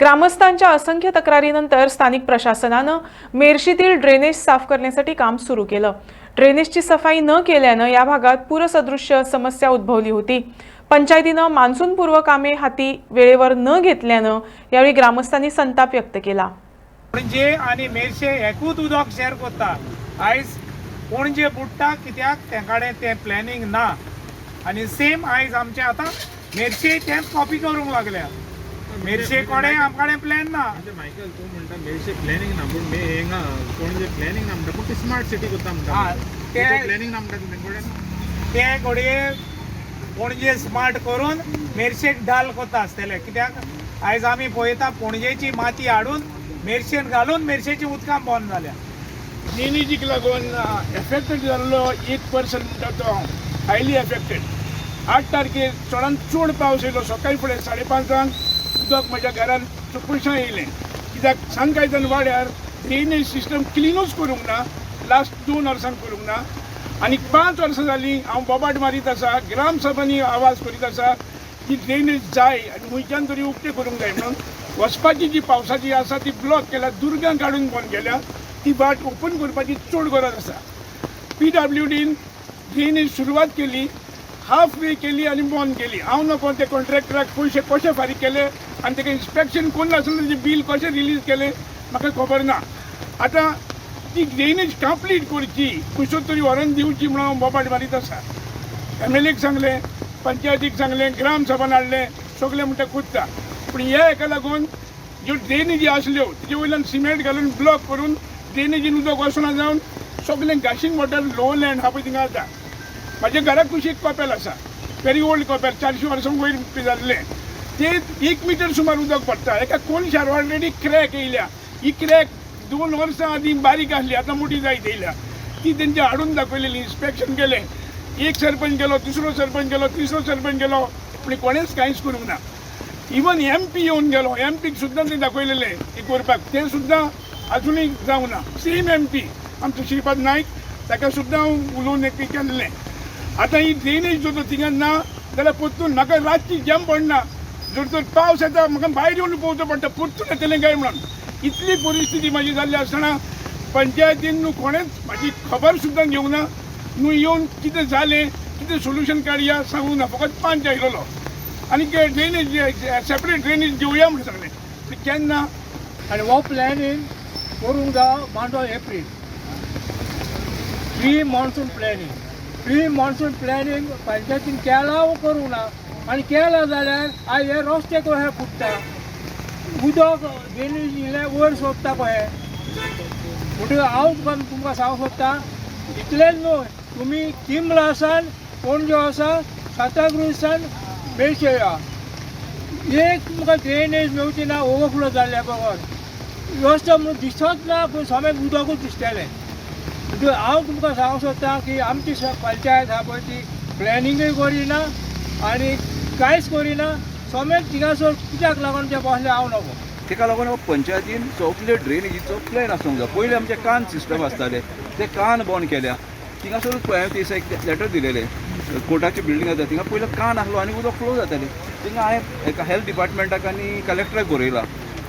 ग्रामस्थांच्या असंख्य तक्रारीनंतर स्थानिक प्रशासनानं मेर्शीतील ड्रेनेज साफ करण्यासाठी काम सुरू केलं. ड्रेनेजची सफाई न केल्यानं या भागात पूरसदृश्य समस्या उद्भवली होती. पंचायतीनं मान्सूनपूर्व कामे हाती वेळेवर न घेतल्यानं यावेळी ग्रामस्थांनी संताप व्यक्त केला. पणजे आणि मेर्शे एकूच उदक शेअर करता. आयज पणजे बुडटा कित्याक तेंकाडे तें प्लॅनिंग ना. आनी सेम आयज आमचे आतां मेर्शे तेंच कॉपी करूंक लागल्या. मेर्शे कोडे आमकाडे प्लॅन ना. म्हणजे मायकल तू म्हणटा मेरशे प्लॅनिंग ना पूण मे हेंगा कोण जे प्लॅनिंग ना म्हणटा पूण ते स्मार्ट सिटी करता म्हणटा ते- प्लॅनिंग ना म्हणटा तुमचे कडेन ते घडये पणजे स्मार्ट करून मेर्शेक डाल कोता आसतले कित्याक? आयज आमी पळयता पणजेची माती हाडून मेर्शेन घालून मेर्शेची उदकां बंद जाल्या ड्रेनेजीक लागून एफेक्टेड जाल्लो एक पर्सन म्हणटा तो हायली एफेक्टेड आठ तारखेर चडांत चड पावस येयलो सकाळी फुडें साडे पांचांक उदक म्हज्या घरान चुपळशां येयलें कित्याक सांकायतन वाड्यार ड्रेनेज सिस्टम क्लिनूच करूंक ना. लास्ट दोन वर्सांक करूंक ना. आनी पांच वर्सां जालीं हांव बोबाट मारीत आसा ग्रामसभांनी आवाज करीत आसा की ड्रेनेज जाय आनी खंयच्यान तरी उक्तें करूंक जाय म्हणून. वचपाची जी पावसाची आसा ती ब्लॉक केल्या दुर्गां काडून बंद केल्या ती वाट ओपन करपाची चड गरज आसा पी डब्ल्यू डीन ड्रेनेज सुरवात केली. हाफ वे केली आनी बंद केली. हांव नको ते कॉन्ट्रॅक्टराक पयशे कशे फारीक केले? आनी तेका इन्स्पेक्शन कोण नासलें ताजें बील कशें रिलीज केलें? म्हाका खबर ना. आतां ती ड्रेनेज कंप्लीट करची खंयसर तरी व्हरून दिवची म्हणून हांव बोबाट मारीत आसा एम एल एक सांगलें पंचायतीक सांगलें ग्रामसभान हाडलें सगलें म्हणटा कुत्ता पूण हे हेका लागून ज्यो ड्रेनेजी आसल्यो तेजे वयल्यान सिमेंट घालून ब्लॉक करून ड्रेनेजीन उदक वचना जावन सगळें घाशींग वॉटर लो लँड हा पळय थिंगा जाता म्हाज्या घराक कुशीक कॉपेल आसा वेरी ओल्ड कॉपेल चारशे वर्सां वयर जाल्लें ते एक मिटर सुमार उदक पडटा एका कोनशार ऑलरेडी क्रॅक येयल्या ही क्रॅक दोन वर्सां आदीं बारीक आसली आतां मोठी जायत येयल्या ती तेंचे हाडून दाखयलेली इन्स्पेक्शन केलें. एक सरपंच गेलो दुसरो सरपंच गेलो तिसरो सरपंच गेलो. पूण कोणेच कांयच करूंक ना. इवन एम पी येवन गेलो. एम पीक सुद्दां ते दाखयलेले हे करपाक. ते सुद्दां अजुनूय जावं ना. सेम एम पी आमचो श्रीपाद नायक ताका सुद्दां हांव उलोवन एक केल्लें आतां ही ड्रेनेज जो तर थिंगा ना जाल्यार परतून म्हाका रातची जम पडना जर तर पावस येता म्हाका भायर येवन पोवचो पडटा परतून येतलें काय म्हणून. इतली परिस्थिती म्हाजी जाल्ली आसतना पंचायतीन न्हू कोणेच म्हाजी खबर सुद्दां घेवंक ना. न्हू येवन कितें जालें कितें सोल्युशन काडया सांगूंक ना फकत पांच आयलोलो आनी ड्रेनेज सेपरेट ड्रेनेज घेवया म्हणून सांगलें. पूण केन्ना आनी हो प्लॅनीन करूंक जाय मांडो April pre monsoon planning pre monsoon planning पंचायतीन केला हो वो करूंक ना आनी केला जाल्यार आयज हे रस्ते कशे फुट्टा उदक ड्रेनेज इल्लें वयर सोदता पळय. म्हणटकीर हांव तुका तुमकां सांगूं सोदता इतलेंच न्हू. तुमी किमला आसान पणजे आसा साताक्रुसान मेळचे या. एक तुमकां ड्रेनेज मेळची ना ओवरफ्लो जाल्ल्या बगर. रस्तो म्हणून दिसत ना पूण सामक उदकूच दिसतलें. हांव तुमकां सांगूंक सोदतां की आमची पंचायत आहा पळय ती प्लॅनिंगूय करिना आनी कांयच करिना समेत थिंगासर कित्याक लागून ते बसले हांव नको तेका लागून हो पंचायतीन सगळे ड्रेनेजीचो प्लॅन आसूंक जाय पयलीं आमचे कान सिस्टम आसताले ते कान बंद केल्या थिंगासरूच पळय हांवें दिसा एक लेटर दिलेले। कोर्टाची बिल्डींग आसा थिंगा पयलो कान आसलो आनी उदक फ्लो जातालें थिंगा हांवें हेल्थ डिपार्टमेंटाक आनी कलेक्टराक बरयलां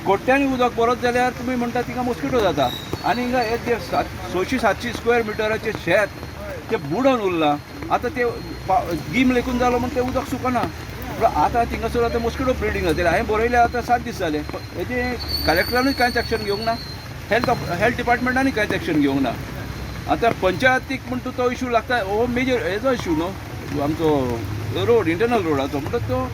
कोट्यांनी उदक परत जाल्यार तुमी म्हणटा तिका मॉस्किटो जाता? आनी हिंगा हे जे सात सयशीं सातशीं स्क्वेअर मिटराचें शेत तें बुडोन उरलां. आतां ते पा- गीम लेकून जालो म्हण तें उदक सुकना. पूण आतां थिंगासर आतां मॉस्किटो ब्रिडींग जाता हांवें बरयलें आतां सात दीस जाले हेजे कलेक्टरानूय कांयच एक्शन घेवंक ना? हेल्थ हेल्थ डिपार्टमेंटानूय कांयच एक्शन घेवंक ना? आतां पंचायतीक म्हणटा तो इशू लागता. हो मेजर हेजो इशू न्हू आमचो रोड इंटरनल रोडाचो म्हणटा तो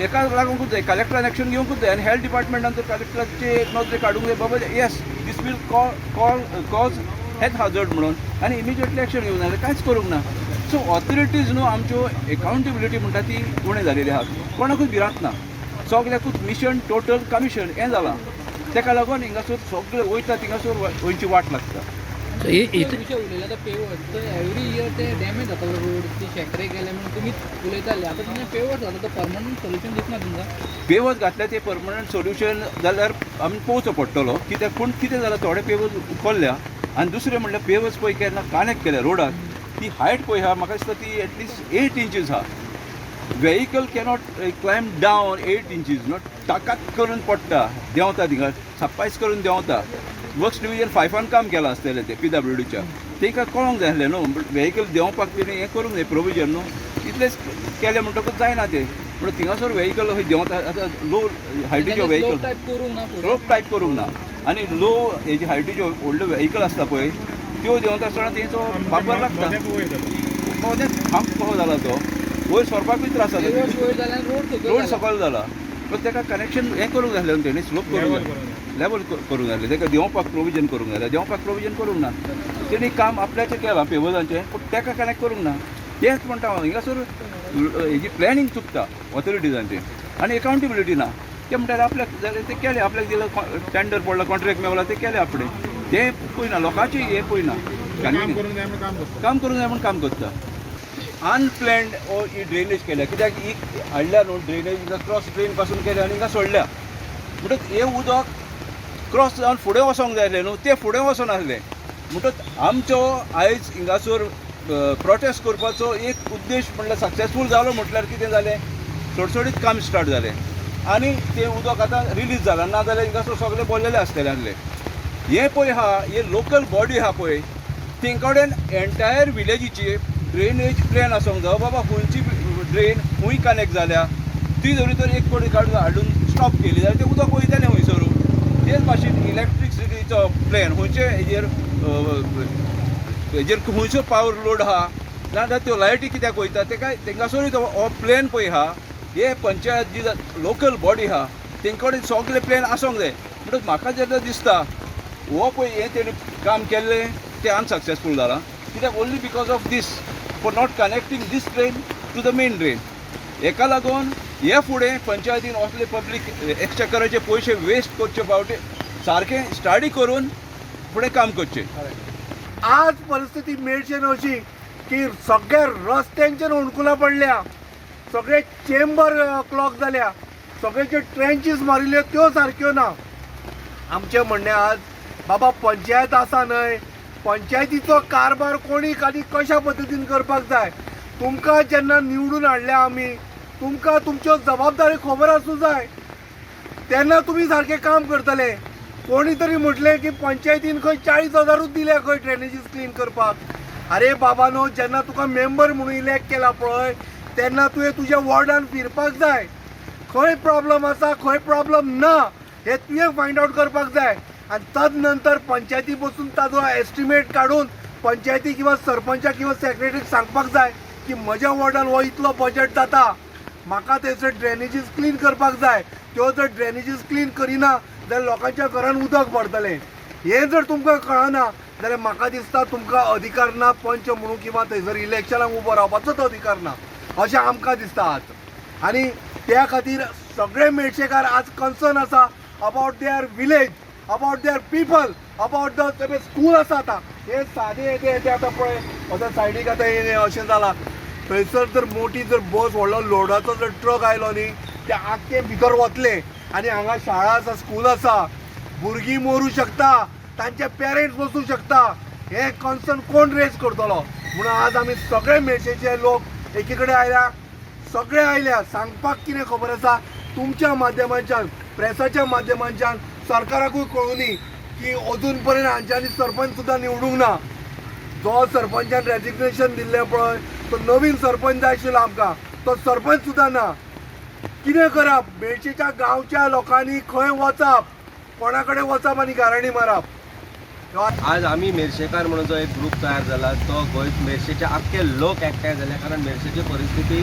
एका लागूंकूच जाय कलेक्टरान एक्शन घेवंकूच जाय आनी हेल्थ डिपार्टमेंटान तर कलेक्टराचे नोंद काडूंक जाय बाबा yes this will call call cause health hazard म्हणून. आनी इमिजिएटली एक्शन घेवंक ना कांयच करूंक ना. सो ऑथॉरिटीज न्हू आमच्यो एकावंटेबिलिटी म्हणटा ती उणें जालेली आहा कोणाकूच भिरांत ना. सगल्याकूच मिशन टोटल कमिशन हें जालां तेका लागून हिंगासर सगळे वयता थिंगासर वयची वाट लागता. एवरी इयर ते डॅमेज जाता रोड ती शेकरे गेले म्हणून उलयताले आतां पेवर्स जाता तो परमनंट सोल्युशन दिसना तुमकां पेवर्स घातले ते परमनंट सोल्युशन जाल्यार आमी पोवचो पडटलो कित्याक पूण कितें जालां थोडे पेवर्स उखल्ल्या. आनी दुसरें म्हणल्यार पेवर्स पळय केन्ना कानेक्ट केल्या रोडाक ती हायट पळय आहा म्हाका दिसता ती एटलिस्ट एट इंचीस आहा vehicle cannot climb down eight inches no टाकात करून पडटा देंवता थिंगा सप्पायस करून देंवता. वर्क्स डिविजन फायफान काम केलां आसतलें तें पी डब्ल्यू डीच्या तांकां कळोंक जाय आसलें न्हू व्हेकल देंवपाक तेणें हें करूंक जाय प्रोविजन न्हू इतलेंच केलें म्हणटकूच जायना तें. म्हणून थिंगासर व्हेकल अशें देंवता आतां लो हायटीच्यो व्हेकल टायप करूंक ना फुडें. रोप टायप करूंक ना. आनी लो हेजी हायटीच्यो व्हडल्यो व्हेकल आसता पळय त्यो देंवता आसतना तेंचो वापर लागता मदें थांब कसो जाला तो. वयर सरपाकूय त्रास जाता जाल्यार रोड सकयल रोड जाला. जाला पण ताका कनेक्शन हें करूंक जाय आसलें तेणी स्लोप करूंक जाय लेवल करूंक जाय ताका देंवपाक प्रोविजन करूंक जाय देंवपाक प्रोविजन करूंक ना. तेणी काम आपल्याचें केलां पेवर्सांचें पूण ताका कनेक्ट करूंक ना? तेंच म्हणटा हांव हिंगासर हेजी प्लॅनिंग चुकता. ऑथॉरिटीजांचें आनी अकावंटेबिलिटी ना. ते म्हणटात आपल्याक जाल्यार ते केलें आपल्याक दिलं टेंडर पडला कॉन्ट्रॅक्ट मेवला ते केलें आपणें ते पळयना लोकांचें हें पळयना काम करूंक जाय म्हणून काम करता अनप्लॅन्ड ओ ही ड्रेनेज केल्या. कित्याक? ही हाडल्या न्हू ड्रेनेज क्रॉस ड्रेन पासून केल्या आनी हिंगा सोडल्या. म्हणटत हे उदक क्रॉस जावन फुडें वचोंक जाय आसलें न्हू तें फुडें वचोन आसलें. म्हणटत आमचो आयज हिंगासर प्रोटेस्ट करपाचो एक उद्देश म्हणल्यार सक्सेसफूल जालो म्हटल्यार कितें जालें? सडसडीत काम स्टार्ट जालें. आनी तें उदक आतां रिलीज जालां ना जाल्यार हिंगासर सगळें बोल्लेलें आसतलें. आसलें हें पळय हा हे लोकल बॉडी हा पळय तेंकडेन एंटायर विलेजीची ड्रेनेज प्लॅन आसूंक जाय. बाबा खंयची ड्रेन खूंय कनेक्ट जाल्या? ती जरी तर एक कोडी काडून हाडून स्टॉप केली जाल्यार तें उदक वयतलें खंयसरू तेच भाशेन इलेक्ट्रिसिटीचो प्लॅन खंयचे हेजेर हेजेर खंयचो पावर लोड आहा नाजाल्यार त्यो लायटी कित्याक वयता? तेका तेंकासोरी तो हो प्लॅन पळय आहा हे पंचायत जी लोकल बॉडी हा कडेन सगळे प्लॅन आसूंक जाय म्हणटच म्हाका जेन्ना दिसता हो पळय हें तेणी काम केल्लें तें अनसक्सेसफूल जालां. कित्याक? Only because of this for not connecting this train to the main train हेका लागून हे फुडें पंचायतीन असले पब्लीक एक्सचेकराचे पयशे वेस्ट करचे फावटी सारकें स्टडी करून फुडें काम करचें. आज परिस्थिती मेळचेन अशी की सगळ्या रस्त्यांचेर होणकुलां पडल्या सगळे चेंबर क्लॉक जाल्या सगळे ट्रेंचीस मारिल्ल्यो त्यो सारक्यो ना. आमचें म्हणणें आज बाबा पंचायत आसा न्हय पंचायतीचो कारभार कोणी आनी कशा पद्दतीन करपाक जाय? तुमकां जेन्ना निवडून हाडल्या आमी तुमकां तुमच्यो जबाबदारी खबर आसूं जाय. तेन्ना तुमी सारकें काम करतले. कोणी तरी म्हटलें की पंचायतीन खंय चाळीस हजारूच दिले खंय ड्रेनेजीस क्लीन करपाक. अरे बाबा न्हू जेन्ना तुका मेंबर म्हणून इलेक्ट केला पळय तेन्ना तुवें तुज्या वॉर्डान फिरपाक जाय. खंय प्रॉब्लम आसा खंय प्रॉब्लम ना हे तुवें फायंड आउट करपाक जाय. आनी तद नंतर पंचायती बसून ताजो एस्टिमेट काडून पंचायती किंवा सरपंचाक किंवा सेक्रेटरीक सांगपाक जाय की म्हज्या वॉर्डान हो इतलो बजेट जाता. म्हाका थंयसर ड्रेनेजीस क्लीन करपाक जाय. त्यो जर ड्रेनेजीस क्लीन करिना जाल्यार लोकांच्या घरान उदक भरतलें. हें जर तुमकां कळना जाल्यार म्हाका दिसता तुमकां अधिकार ना पंच म्हणून किंवा थंयसर इलेक्शनाक उबो रावपाचोच अधिकार ना. अशें आमकां दिसता आज. आनी त्या खातीर सगळे मेळशेकार आज कन्सर्न आसा about their village about their people about the school आसा आतां. हे सादे येते येते आतां पळय. आतां सायडीक आतां अशें जालां थंयसर जर मोठी जर बस व्हडलो लोडाचो जर ट्रक आयलो न्ही ते आख्खे भितर वतले आनी हांगा शाळा आसा स्कूल आसा भुरगीं मरूं शकता तांचे पेरंट्स बसूंक शकता. हे कन्सर्न कोण रेज करतलो? म्हणून आज आमी सगळे मेळशेचे लोक एकी कडेन आयल्या सगळे आयल्या. सांगपाक कितें खबर आसा तुमच्या माध्यमांच्यान प्रेसाच्या माध्यमांच्यान सरकाराकूय कळुनी की अजून पर्यंत हांच्यांनी सरपंच सुद्दां निवडूंक ना. जो सरपंचान रेजिग्नेशन दिल्लें पळय तो नवीन सरपंच जाय आशिल्लो आमकां तो सरपंच सुद्दां ना. कितें करप मेळशेच्या गांवच्या लोकांनी खंय वचप? कोणा कडेन वचप आनी गाराणी मारप? आज आमी मेर्शेकार म्हणून जो एक ग्रूप तयार जाला तो गोंय मेर्शेचे आख्खे लोक एकठांय जाले कारण मेर्शेची परिस्थिती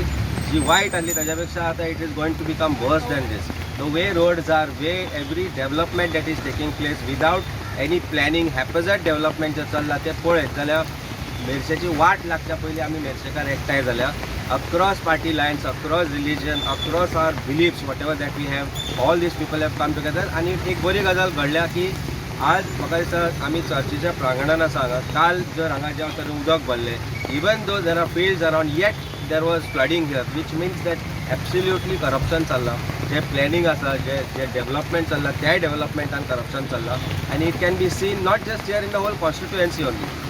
जी वाईट आली त्याच्यापेक्षा आतां it is going to become worse than this the way roads are way every development that is taking place without any planning haphazard development जे चल्ला ते पळयत जाल्यार मेरशेची वाट लागच्या पयलीं आमी मेरशेकार एकठांय जाल्या across party lines across religion across our beliefs whatever that we have all this people have come together आनी एक बरी गजाल घडल्या की आज म्हाका दिसता आमी चर्चीच्या प्रांगणान आसा हांगा काल जर हांगा जें तर उदक भरलें. Even though there are fields around yet there was flooding here which means that absolutely corruption चल्लां. जें प्लॅनिंग आसा जें जें डेव्हलपमेंट चल्लां त्याय डेव्हलपमेंटान करप्शन चल्लां. आनी it can be seen not just here in the whole constituency only